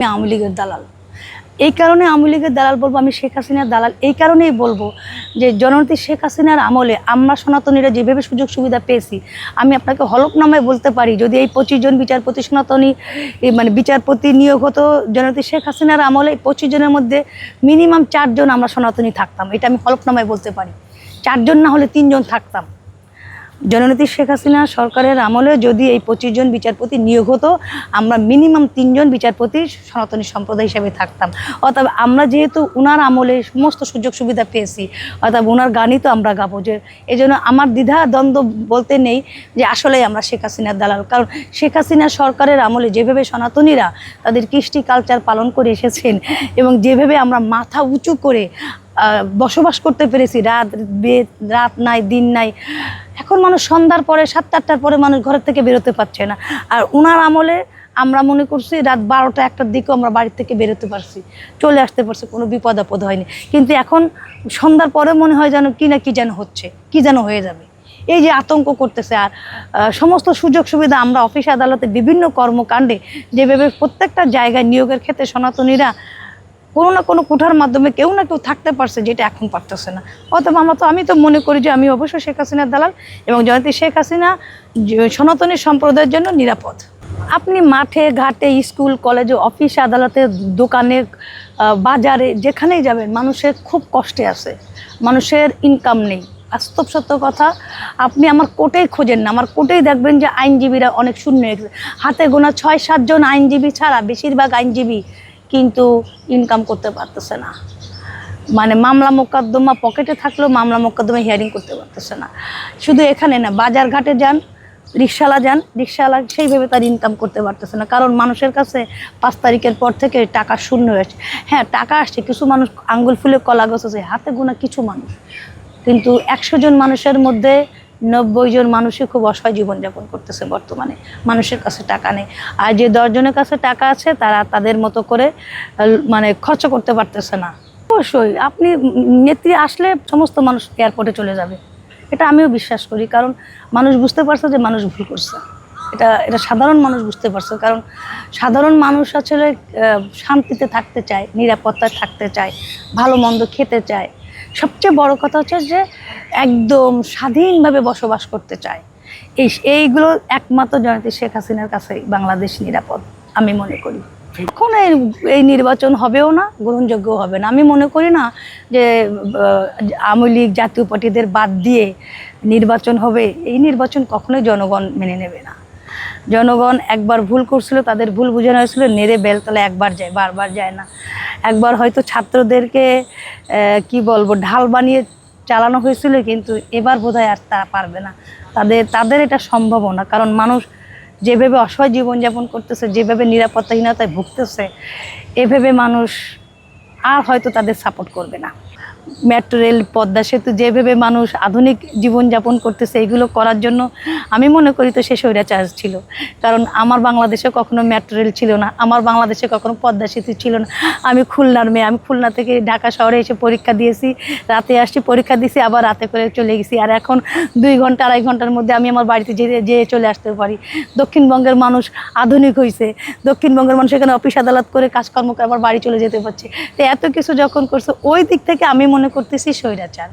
আমি আওয়ামী লীগের দালাল। এই কারণে আওয়ামী লীগের দালাল বলব, আমি শেখ হাসিনার দালাল, এই কারণেই বলব যে জননেত্রী শেখ হাসিনার আমলে আমরা সনাতনীরা যেভাবে সুযোগ সুবিধা পেয়েছি, আমি আপনাকে হলফনামায় বলতে পারি, যদি এই পঁচিশ জন বিচারপতি সনাতনী মানে বিচারপতি নিয়োগ হতো, জননেত্রী শেখ হাসিনার আমলে পঁচিশ জনের মধ্যে মিনিমাম চারজন আমরা সনাতনী থাকতাম, এটা আমি হলফনামায় বলতে পারি। চারজন না হলে তিনজন থাকতাম। জননেত্রী শেখ হাসিনা সরকারের আমলে যদি এই পঁচিশ জন বিচারপতি নিয়োগ হতো, আমরা মিনিমাম তিনজন বিচারপতি সনাতনী সম্প্রদায় হিসেবে থাকতাম। অর্থাৎ আমরা যেহেতু উনার আমলে সমস্ত সুযোগ সুবিধা পেয়েছি, অর্থাৎ ওনার গানই তো আমরা গাবো যে এই জন্য আমার দ্বিধা দ্বন্দ্ব বলতে নেই যে আসলেই আমরা শেখ হাসিনার দালাল। কারণ শেখ হাসিনা সরকারের আমলে যেভাবে সনাতনীরা তাদের কৃষ্টি কালচার পালন করে এসেছেন এবং যেভাবে আমরা মাথা উঁচু করে বসবাস করতে পেরেছি। রাত রাত নাই, দিন নাই। এখন মানুষ সন্ধ্যার পরে, সাতটা আটটার পরে মানুষ ঘরের থেকে বেরোতে পারছে না। আর ওনার আমলে আমরা মনে করছি রাত বারোটা একটার দিকেও আমরা বাড়ি থেকে বেরোতে পারছি। চলে আসতে পারছি, কোনো বিপদ আপদ হয়নি। কিন্তু এখন সন্ধ্যার পরে মনে হয় যেন কি না কি যেন হচ্ছে, কি যেন হয়ে যাবে। এই যে আতঙ্ক করতেছে আর সমস্ত সুযোগ সুবিধা আমরা অফিস আদালতে বিভিন্ন কর্মকাণ্ডে যেভাবে প্রত্যেকটা জায়গায় নিয়োগের ক্ষেত্রে সনাতনীরা কোনো না কোনো কোঠার মাধ্যমে কেউ না কেউ থাকতে পারছে যেটা এখন পারতেছে না। অতএব আমরা তো, আমি তো মনে করি যে আমি অবশ্যই শেখ হাসিনার দালাল এবং জয়ন্তী শেখ হাসিনা সনাতনী সম্প্রদায়ের জন্য নিরাপদ। আপনি মাঠে, ঘাটে, স্কুল, কলেজে, অফিস, আদালতে, দোকানে বাজারে, যেখানেই যাবেন মানুষের খুব কষ্টে আছে। মানুষের ইনকাম নেই। বাস্তব সত্য কথা, আপনি আমার কোর্টেই খোঁজেন না। আমার কোর্টেই দেখবেন যে আইনজীবীরা অনেক শূন্য। হাতে গোনা ছয় সাতজন আইনজীবী ছাড়া বেশিরভাগ আইনজীবী কিন্তু ইনকাম করতে পারতেছে না। মানে মামলা মোকদ্দমা পকেটে থাকলেও মামলা মোকদ্দমা হিয়ারিং করতে পারতেছে না। শুধু এখানে না, বাজার ঘাটে যান রিক্সাওয়ালা যান রিক্সাওয়ালা সেইভাবে তার ইনকাম করতে পারতেছে না। কারণ মানুষের কাছে পাঁচ তারিখের পর থেকে টাকা শূন্য হয়েছে। হ্যাঁ টাকা আসছে, কিছু মানুষ আঙ্গুল ফুলে কলা গছেছে হাতে গোনা কিছু মানুষ। কিন্তু একশো জন মানুষের মধ্যে নব্বই জন মানুষই খুব অসহায় জীবনযাপন করতেছে বর্তমানে, মানুষের কাছে টাকা নেই। আর যে দশজনের কাছে টাকা আছে, তারা তাদের মতো করে মানে খরচ করতে পারতেছে না। অবশ্যই, আপনি নেত্রী আসলে সমস্ত মানুষ এয়ারপোর্টে চলে যাবে। এটা আমিও বিশ্বাস করি, কারণ মানুষ বুঝতে পারছে যে মানুষ ভুল করছে। এটা এটা সাধারণ মানুষ বুঝতে পারছে, কারণ সাধারণ মানুষ আসলে শান্তিতে থাকতে চায়, নিরাপত্তায় থাকতে চায়, ভালো মন্দ খেতে চায়। সবচেয়ে বড় কথা হচ্ছে যে একদম স্বাধীনভাবে বসবাস করতে চায়। এই এইগুলো একমাত্র জনতা শেখ হাসিনার কাছে বাংলাদেশ নিরাপদ, আমি মনে করি। এখন এই নির্বাচন হবেও না গ্রহণযোগ্য হবে না। আমি মনে করি না যে আওয়ামী লীগ জাতীয় পার্টিদের বাদ দিয়ে নির্বাচন হবে। এই নির্বাচন কখনোই জনগণ মেনে নেবে না। জনগণ একবার ভুল করছিল, তাদের ভুল বোঝানো হয়েছিল, নেড়ে বেলতলা একবার যায়, বারবার যায় না। একবার হয়তো ছাত্রদেরকে কি বলব, ঢাল বানিয়ে চালানো হয়েছিল, কিন্তু এবার বোধহয় আর তারা পারবে না। তাদের তাদের এটা সম্ভব না কারণ মানুষ যেভাবে অসহায় জীবনযাপন করতেছে, যেভাবে নিরাপত্তাহীনতায় ভুগতেছে, এভাবে মানুষ আর হয়তো তাদের সাপোর্ট করবে না। মেট্রো রেল, পদ্মা সেতু, যেভাবে মানুষ আধুনিক জীবনযাপন করতেছে এগুলো করার জন্য আমি মনে করি তো সে স্বৈরাচার ছিল। কারণ আমার বাংলাদেশে কখনো মেট্রো রেল ছিল না, আমার বাংলাদেশে কখনো পদ্মা সেতু ছিল না। আমি খুলনার মেয়ে, আমি খুলনা থেকে ঢাকা শহরে এসে পরীক্ষা দিয়েছি, রাতে আসছি, পরীক্ষা দিয়েছি, আবার রাতে করে চলে গেছি। আর এখন দুই ঘণ্টা, আড়াই ঘণ্টার মধ্যে আমি আমার বাড়িতে যেয়ে যেয়ে চলে আসতে পারি। দক্ষিণবঙ্গের মানুষ আধুনিক হয়েছে দক্ষিণবঙ্গের মানুষ এখানে অফিস, আদালত করে কাজকর্ম করে আবার বাড়ি চলে যেতে পারছে। তো এত কিছু যখন করছে, ওই দিক থেকে আমি মনে করতেছি স্বৈরাচার।